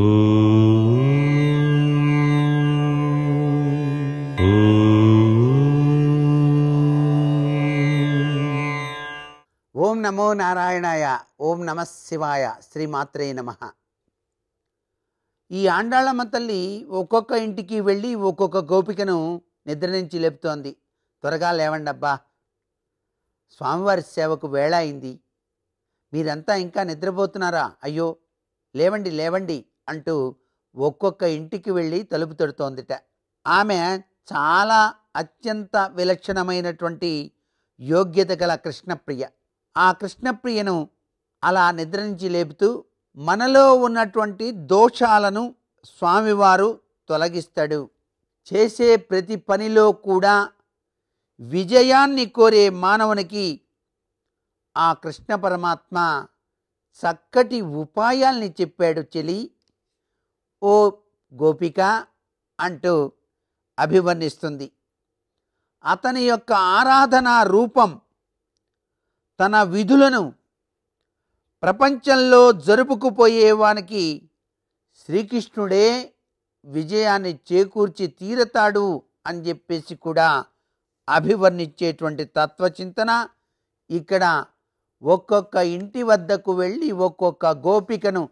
ఓం నమో నారాయణాయ ఓం నమ శివాయ శ్రీమాత్రే నమ. ఈ ఆండాళ్ళమ్మ తల్లి ఒక్కొక్క ఇంటికి వెళ్ళి ఒక్కొక్క గోపికను నిద్ర నుంచి లేపుతోంది. త్వరగా లేవండబ్బా. స్వామివారి సేవకు వేళ అయింది. మీరంతా ఇంకా నిద్రపోతున్నారా? అయ్యో లేవండి లేవండి. అంటూ ఒక్కొక్క ఇంటికి వెళ్ళి తలుపు తడుతోందిట. ఆమె చాలా అత్యంత విలక్షణమైనటువంటి యోగ్యత గల కృష్ణప్రియ. ఆ కృష్ణప్రియను అలా నిద్ర నుంచి లేపుతూ మనలో ఉన్నటువంటి దోషాలను స్వామివారు తొలగిస్తాడు. చేసే ప్రతి పనిలో కూడా విజయాన్ని కోరే మానవునికి ఆ కృష్ణ పరమాత్మ చక్కటి ఉపాయాల్ని చెప్పాడు చెలి. ఓ గోపిక అంటూ అభివర్ణిస్తుంది. అతని యొక్క ఆరాధనా రూపం తన విధులను ప్రపంచంలో జరుపుకుపోయేవానికి శ్రీకృష్ణుడే విజయాన్ని చేకూర్చి తీరతాడు అని చెప్పేసి కూడా అభివర్ణించేటువంటి తత్వచింతన ఇక్కడ ఒక్కొక్క ఇంటి వద్దకు వెళ్ళి ఒక్కొక్క గోపికను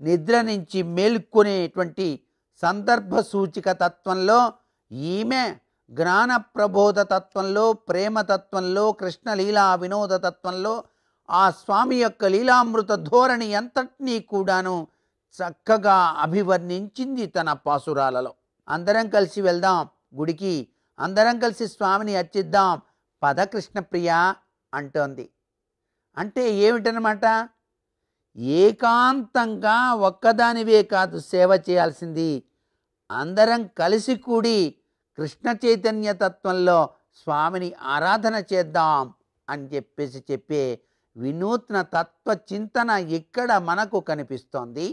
నిద్ర నుంచి మేల్కొనేటువంటి సందర్భ సూచిక తత్వంలో ఈమె జ్ఞాన ప్రబోధ తత్వంలో ప్రేమ తత్వంలో కృష్ణ లీలా వినోద తత్వంలో ఆ స్వామి యొక్క లీలామృత ధోరణి అంతటినీ కూడాను చక్కగా అభివర్ణించింది తన పాసురాలలో. అందరం కలిసి వెళ్దాం గుడికి అందరం కలిసి స్వామిని అర్చిద్దాం పద కృష్ణప్రియ అంటోంది. అంటే ఏమిటనమాట ఏకాంతంగా ఒక్కదానివే కాదు సేవ చేయాల్సింది. అందరం కలిసి కూడి కృష్ణ చైతన్య తత్వంలో స్వామిని ఆరాధన చేద్దాం అని చెప్పేసి చెప్పే వినూత్న తత్వ చింతన ఇక్కడ మనకు కనిపిస్తోంది.